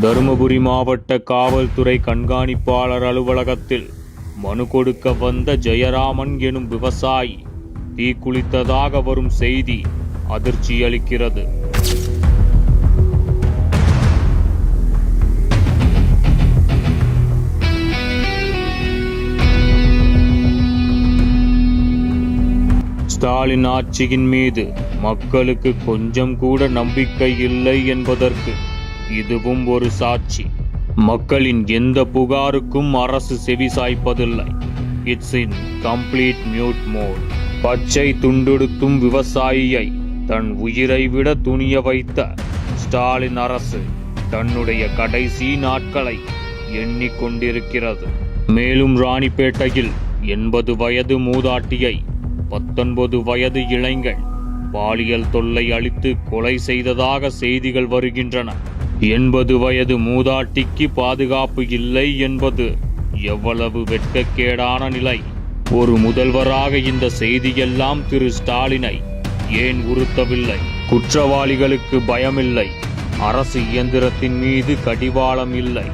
தருமபுரி மாவட்ட காவல்துறை கண்காணிப்பாளர் அலுவலகத்தில் மனு கொடுக்க வந்த ஜெயராமன் எனும் விவசாயி தீக்குளித்ததாக வரும் செய்தி அதிர்ச்சியளிக்கிறது ஸ்டாலின் ஆட்சியின் மீது மக்களுக்கு கொஞ்சம் கூட நம்பிக்கை இல்லை என்பதற்கு இதுவும் ஒரு சாட்சி. மக்களின் எந்த புகாருக்கும் அரசு செவிசாய்ப்பதில்லை it's in complete mute mode பச்சை துண்டெடுத்தும் விவசாயியை தன் உயிரை விட துணிய வைத்த ஸ்டாலின் அரசு தன்னுடைய கடைசி நாட்களை எண்ணிக்கொண்டிருக்கிறது. மேலும் ராணிப்பேட்டையில் எண்பது வயது மூதாட்டியை பத்தொன்பது வயது இளைஞன் பாலியல் தொல்லை அளித்து கொலை செய்ததாக செய்திகள் வருகின்றன. எண்பது வயது மூதாட்டிக்கு பாதுகாப்பு இல்லை என்பது எவ்வளவு வெட்கக்கேடான நிலை. ஒரு முதல்வராக இந்த செய்தியெல்லாம் திரு ஸ்டாலினை ஏன் உறுத்தவில்லை? குற்றவாளிகளுக்கு பயமில்லை. அரசு இயந்திரத்தின் மீது கடிவாளம் இல்லை.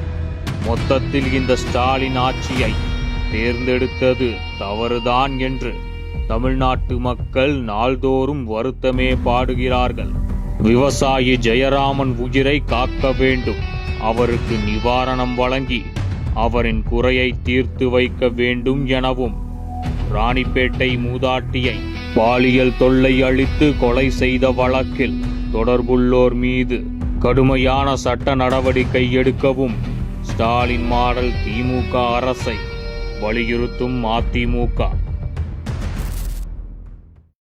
மொத்தத்தில் இந்த ஸ்டாலின் ஆட்சியை தேர்ந்தெடுத்தது தவறுதான் என்று தமிழ்நாட்டு மக்கள் நாள்தோறும் வருத்தமே பாடுகிறார்கள். விவசாயி ஜெயராமன் உயிரை காக்க வேண்டும். அவருக்கு நிவாரணம் வழங்கி அவரின் குறையை தீர்த்து வைக்க வேண்டும் எனவும் ராணிப்பேட்டை மூதாட்டியை பாலியல் தொல்லை அளித்து கொலை செய்த வழக்கில் தொடர்புள்ளோர் மீது கடுமையான சட்ட நடவடிக்கை எடுக்கவும் ஸ்டாலின் மாடல் திமுக அரசை வலியுறுத்தும் அதிமுக.